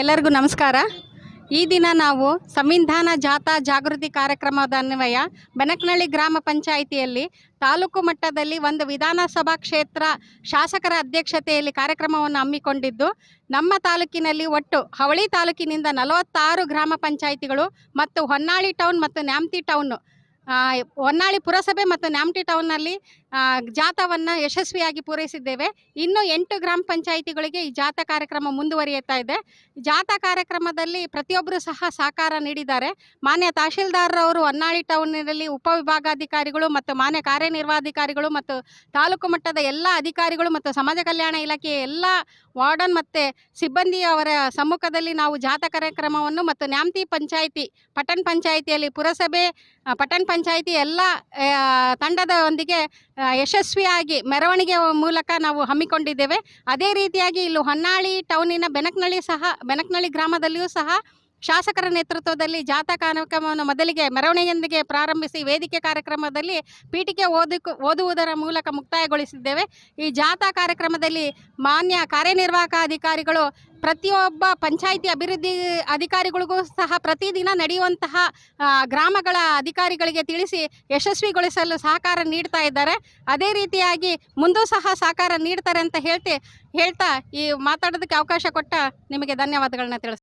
ಎಲ್ಲರಿಗೂ ನಮಸ್ಕಾರ. ಈ ದಿನ ನಾವು ಸಂವಿಧಾನ ಜಾಥಾ ಜಾಗೃತಿ ಕಾರ್ಯಕ್ರಮದ ಅನ್ವಯ ಬೆನಕನಹಳ್ಳಿ ಗ್ರಾಮ ಪಂಚಾಯಿತಿಯಲ್ಲಿ ತಾಲೂಕು ಮಟ್ಟದಲ್ಲಿ ಒಂದು ವಿಧಾನಸಭಾ ಕ್ಷೇತ್ರ ಶಾಸಕರ ಅಧ್ಯಕ್ಷತೆಯಲ್ಲಿ ಕಾರ್ಯಕ್ರಮವನ್ನು ಹಮ್ಮಿಕೊಂಡಿದ್ದು, ನಮ್ಮ ತಾಲೂಕಿನಲ್ಲಿ ಒಟ್ಟು ಹವಳಿ ತಾಲೂಕಿನಿಂದ ನಲವತ್ತಾರು ಗ್ರಾಮ ಪಂಚಾಯಿತಿಗಳು ಮತ್ತು ಹೊನ್ನಾಳಿ ಟೌನ್ ಮತ್ತು ನ್ಯಾಮತಿ ಟೌನ್ ಹೊನ್ನಾಳಿ ಪುರಸಭೆ ಮತ್ತು ನ್ಯಾಮ್ಟಿ ಟೌನ್ನಲ್ಲಿ ಜಾಥಾವನ್ನು ಯಶಸ್ವಿಯಾಗಿ ಪೂರೈಸಿದ್ದೇವೆ. ಇನ್ನು ಎಂಟು ಗ್ರಾಮ ಪಂಚಾಯಿತಿಗಳಿಗೆ ಈ ಜಾಥಾ ಕಾರ್ಯಕ್ರಮ ಮುಂದುವರಿಯುತ್ತಾ ಇದೆ. ಜಾಥಾ ಕಾರ್ಯಕ್ರಮದಲ್ಲಿ ಪ್ರತಿಯೊಬ್ಬರು ಸಹ ಸಹಕಾರ ನೀಡಿದ್ದಾರೆ. ಮಾನ್ಯ ತಹಶೀಲ್ದಾರರವರು ಹೊನ್ನಾಳಿ ಟೌನ್ನಲ್ಲಿ ಉಪವಿಭಾಗಾಧಿಕಾರಿಗಳು ಮತ್ತು ಮಾನ್ಯ ಕಾರ್ಯನಿರ್ವಹಾಧಿಕಾರಿಗಳು ಮತ್ತು ತಾಲೂಕು ಮಟ್ಟದ ಎಲ್ಲ ಅಧಿಕಾರಿಗಳು ಮತ್ತು ಸಮಾಜ ಕಲ್ಯಾಣ ಇಲಾಖೆಯ ಎಲ್ಲ ವಾರ್ಡನ್ ಮತ್ತು ಸಿಬ್ಬಂದಿಯವರ ಸಮ್ಮುಖದಲ್ಲಿ ನಾವು ಜಾಥಾ ಕಾರ್ಯಕ್ರಮವನ್ನು ಮತ್ತು ನ್ಯಾಮತಿ ಪಂಚಾಯಿತಿ ಪಟನ್ ಪಂಚಾಯಿತಿಯಲ್ಲಿ ಪುರಸಭೆ ಪಟನ್ ಪಂಚಾಯಿತಿ ಎಲ್ಲ ತಂಡದೊಂದಿಗೆ ಯಶಸ್ವಿಯಾಗಿ ಮೆರವಣಿಗೆ ಮೂಲಕ ನಾವು ಹಮ್ಮಿಕೊಂಡಿದ್ದೇವೆ. ಅದೇ ರೀತಿಯಾಗಿ ಇಲ್ಲಿ ಹೊನ್ನಾಳಿ ಟೌನಿನ ಬೆನಕನಳ್ಳಿ ಸಹ, ಬೆನಕನಳ್ಳಿ ಗ್ರಾಮದಲ್ಲಿಯೂ ಸಹ ಶಾಸಕರ ನೇತೃತ್ವದಲ್ಲಿ ಜಾಥಾ ಕಾರ್ಯಕ್ರಮವನ್ನು ಮೊದಲಿಗೆ ಮೆರವಣಿಗೆಯೊಂದಿಗೆ ಪ್ರಾರಂಭಿಸಿ ವೇದಿಕೆ ಕಾರ್ಯಕ್ರಮದಲ್ಲಿ ಪೀಠಿಕೆ ಓದುವುದರ ಮೂಲಕ ಮುಕ್ತಾಯಗೊಳಿಸಿದ್ದೇವೆ. ಈ ಜಾಥಾ ಕಾರ್ಯಕ್ರಮದಲ್ಲಿ ಮಾನ್ಯ ಕಾರ್ಯನಿರ್ವಾಹಕ ಅಧಿಕಾರಿಗಳು, ಪ್ರತಿಯೊಬ್ಬ ಪಂಚಾಯಿತಿ ಅಭಿವೃದ್ಧಿ ಅಧಿಕಾರಿಗಳಿಗೂ ಸಹ ಪ್ರತಿದಿನ ನಡೆಯುವಂತಹ ಗ್ರಾಮಗಳ ಅಧಿಕಾರಿಗಳಿಗೆ ತಿಳಿಸಿ ಯಶಸ್ವಿಗೊಳಿಸಲು ಸಹಕಾರ ನೀಡ್ತಾ ಇದ್ದಾರೆ. ಅದೇ ರೀತಿಯಾಗಿ ಮುಂದೂ ಸಹ ಸಹಕಾರ ನೀಡ್ತಾರೆ ಅಂತ ಹೇಳ್ತಿ, ಹೇಳ್ತಾ ಈ ಮಾತಾಡೋದಕ್ಕೆ ಅವಕಾಶ ಕೊಟ್ಟ ನಿಮಗೆ ಧನ್ಯವಾದಗಳನ್ನ ತಿಳಿಸ್